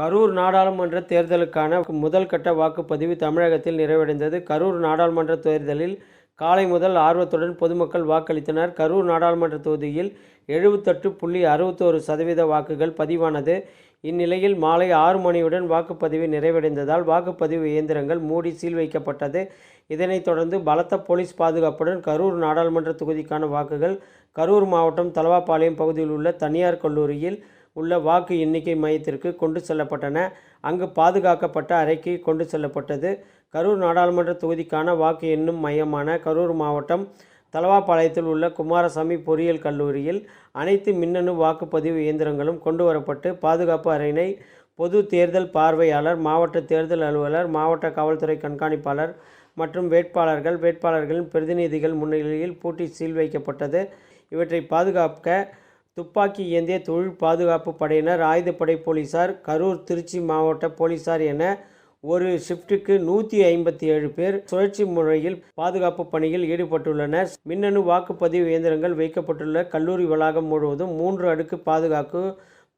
கரூர் நாடாளுமன்ற தேர்தலுக்கான முதல் கட்ட வாக்குப்பதிவு தமிழகத்தில் நிறைவடைந்தது. கரூர் நாடாளுமன்ற தேர்தலில் காலை முதல் ஆர்வத்துடன் பொதுமக்கள் வாக்களித்தனர். கரூர் நாடாளுமன்ற தொகுதியில் எழுபத்தெட்டு புள்ளி அறுபத்தோரு சதவீத வாக்குகள் பதிவானது. இந்நிலையில் மாலை ஆறு மணியுடன் வாக்குப்பதிவு நிறைவடைந்ததால் வாக்குப்பதிவு இயந்திரங்கள் மூடி சீல் வைக்கப்பட்டது. இதனைத் தொடர்ந்து பலத்த போலீஸ் பாதுகாப்புடன் கரூர் நாடாளுமன்ற தொகுதிக்கான வாக்குகள் கரூர் மாவட்டம் தலவாபாளையம் பகுதியில் உள்ள தனியார் கல்லூரியில் உள்ள வாக்கு எண்ணிக்கை மையத்திற்கு கொண்டு செல்லப்பட்டன. அங்கு பாதுகாக்கப்பட்ட அறைக்கு கொண்டு செல்லப்பட்டது. கரூர் நாடாளுமன்ற தொகுதிக்கான வாக்கு எண்ணும் மையமான கரூர் மாவட்டம் தலவாபாளையத்தில் உள்ள குமாரசாமி பொறியியல் கல்லூரியில் அனைத்து மின்னணு வாக்குப்பதிவு இயந்திரங்களும் கொண்டு வரப்பட்டு பாதுகாப்பு அறையினை பொது தேர்தல் பார்வையாளர் மாவட்ட தேர்தல் அலுவலர் மாவட்ட காவல்துறை கண்காணிப்பாளர் மற்றும் வேட்பாளர்கள் வேட்பாளர்களின் பிரதிநிதிகள் முன்னிலையில் பூட்டி சீல் வைக்கப்பட்டது. இவற்றை பாதுகாக்க துப்பாக்கி ஏந்திய தொழில் பாதுகாப்பு படையினர் ஆயுதப்படை போலீசார் கரூர் திருச்சி மாவட்ட போலீசார் என ஒரு ஷிஃப்ட்டுக்கு நூற்றி ஐம்பத்தி ஏழு பேர் சுழற்சி முறையில் பாதுகாப்பு பணியில் ஈடுபட்டுள்ளனர். மின்னணு வாக்குப்பதிவு இயந்திரங்கள் வைக்கப்பட்டுள்ள கல்லூரி வளாகம் முழுவதும் மூன்று அடுக்கு பாதுகாப்பு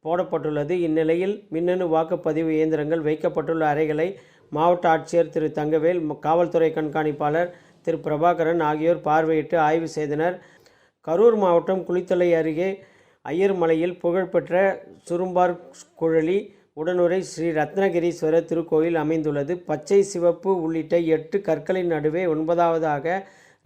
போடப்பட்டுள்ளது. இந்நிலையில் மின்னணு வாக்குப்பதிவு இயந்திரங்கள் வைக்கப்பட்டுள்ள அறைகளை மாவட்ட ஆட்சியர் திரு தங்கவேல் காவல்துறை கண்காணிப்பாளர் திரு பிரபாகரன் ஆகியோர் பார்வையிட்டு ஆய்வு செய்தனர். கரூர் மாவட்டம் குளித்தலை அருகே ஐயர்மலையில் புகழ்பெற்ற சுரும்பார் குழலி உடனுரை ஸ்ரீ ரத்னகிரீஸ்வரர் திருக்கோயில் அமைந்துள்ளது. பச்சை சிவப்பு உள்ளிட்ட எட்டு கற்களின் நடுவே ஒன்பதாவதாக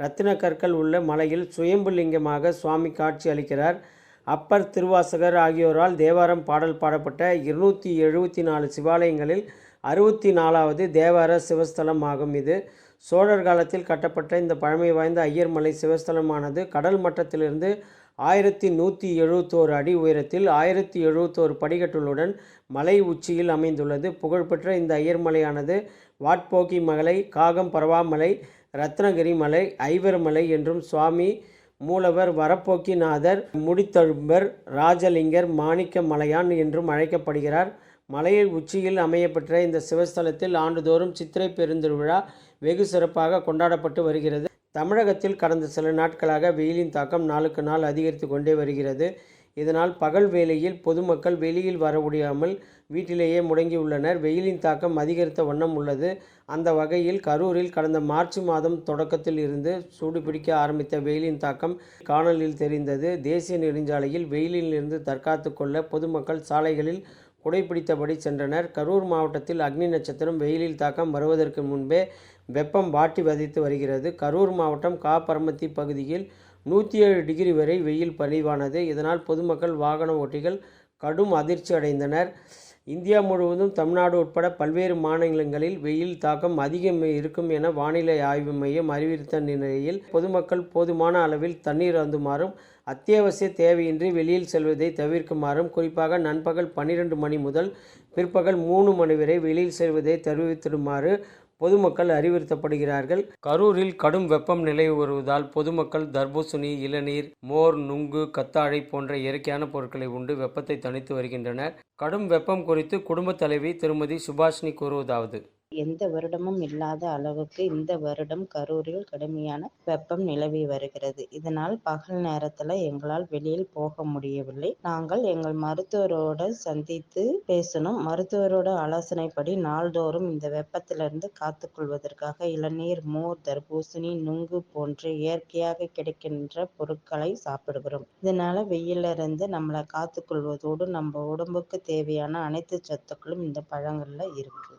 ரத்தின கற்கள் உள்ள மலையில் சுயம்புலிங்கமாக சுவாமி காட்சி அளிக்கிறார். அப்பர் திருவாசகர் ஆகியோரால் தேவாரம் பாடல் பாடப்பட்ட இருநூற்றி எழுபத்தி நாலு சிவாலயங்களில் அறுபத்தி நாலாவது தேவார சிவஸ்தலம் ஆகும் இது. சோழர் காலத்தில் கட்டப்பட்ட இந்த பழமை வாய்ந்த ஐயர்மலை சிவஸ்தலமானது கடல் மட்டத்திலிருந்து ஆயிரத்தி நூற்றி எழுபத்தோரு அடி உயரத்தில் ஆயிரத்தி எழுபத்தோரு படிக்கட்டுகளுடன் மலை உச்சியில் அமைந்துள்ளது. புகழ்பெற்ற இந்த ஐயர்மலையானது வாட்போக்கி மலை காகம் பரவாமலை ரத்னகிரி மலை ஐவர்மலை என்றும் சுவாமி மூலவர் வரப்போக்கிநாதர் முடித்தழும்பர் ராஜலிங்கர் மாணிக்க மலையான் என்றும் அழைக்கப்படுகிறார். மலையில் உச்சியில் அமையப்பெற்ற இந்த சிவஸ்தலத்தில் ஆண்டுதோறும் சித்திரை பெருந்திருவிழா வெகு சிறப்பாக கொண்டாடப்பட்டு வருகிறது. தமிழகத்தில் கடந்த சில நாட்களாக வெயிலின் தாக்கம் நாளுக்கு நாள் அதிகரித்து கொண்டே வருகிறது. இதனால் பகல் வேளையில் பொதுமக்கள் வெளியில் வர முடியாமல் வீட்டிலேயே முடங்கியுள்ளனர். வெயிலின் தாக்கம் அதிகரித்த வண்ணம் உள்ளது. அந்த வகையில் கரூரில் கடந்த மார்ச் மாதம் தொடக்கத்தில் இருந்து சூடுபிடிக்க ஆரம்பித்த வெயிலின் தாக்கம் காணலில் தெரிந்தது. தேசிய நெடுஞ்சாலையில் வெயிலில் இருந்து தற்காத்து கொள்ள பொதுமக்கள் சாலைகளில் புடைப்பிடித்தபடி சென்றனர். கரூர் மாவட்டத்தில் அக்னி நட்சத்திரம் வெயிலில் தாக்கம் வருவதற்கு முன்பே வெப்பம் வாட்டி வதைத்து வருகிறது. கரூர் மாவட்டம் காப்பரமத்தி பகுதியில் நூற்றி ஏழு டிகிரி வரை வெயில் பதிவானது இதனால் பொதுமக்கள் வாகன ஓட்டிகள் கடும் அதிர்ச்சி அடைந்தனர் இந்தியா முழுவதும் தமிழ்நாடு உட்பட பல்வேறு மாநிலங்களில் வெயில் தாக்கம் அதிகம் இருக்கும் என வானிலை ஆய்வு மையம் அறிவித்த நிலையில் பொதுமக்கள் போதுமான அளவில் தண்ணீர் அந்துமாறும் அத்தியாவசிய தேவையின்றி வெளியில் செல்வதை தவிர்க்குமாறும் குறிப்பாக நண்பகல் பன்னிரெண்டு மணி முதல் பிற்பகல் மூணு மணி வரை வெளியில் செல்வதை தவிர்த்திடுமாறு பொதுமக்கள் அறிவுறுத்தப்படுகிறார்கள். கரூரில் கடும் வெப்பம் நிலவி வருவதால் பொதுமக்கள் தர்பூசணி இளநீர் மோர் நுங்கு கத்தாழை போன்ற இயற்கையான பொருட்களை உண்டு வெப்பத்தை தணித்து வருகின்றனர். கடும் வெப்பம் குறித்து குடும்பத் தலைவி திருமதி சுபாஷினி கூறுவதாவது. எந்த வருடமும் இல்லாத அளவுக்கு இந்த வருடம் கரூரில் கடுமையான வெப்பம் நிலவி வருகிறது. இதனால் பகல் நேரத்துல எங்களால் வெளியில் போக முடியவில்லை. நாங்கள் எங்கள் மருத்துவரோட சந்தித்து பேசணும் மருத்துவரோட ஆலோசனைப்படி நாள்தோறும் இந்த வெப்பத்திலிருந்து காத்துக்கொள்வதற்காக இளநீர் மோர் தர்பூசணி நுங்கு போன்ற இயற்கையாக கிடைக்கின்ற பொருட்களை சாப்பிடுகிறோம். இதனால வெயில இருந்து நம்மளை காத்துக்கொள்வதோடு நம்ம உடம்புக்கு தேவையான அனைத்து சத்துக்களும் இந்த பழங்கள்ல இருக்கு.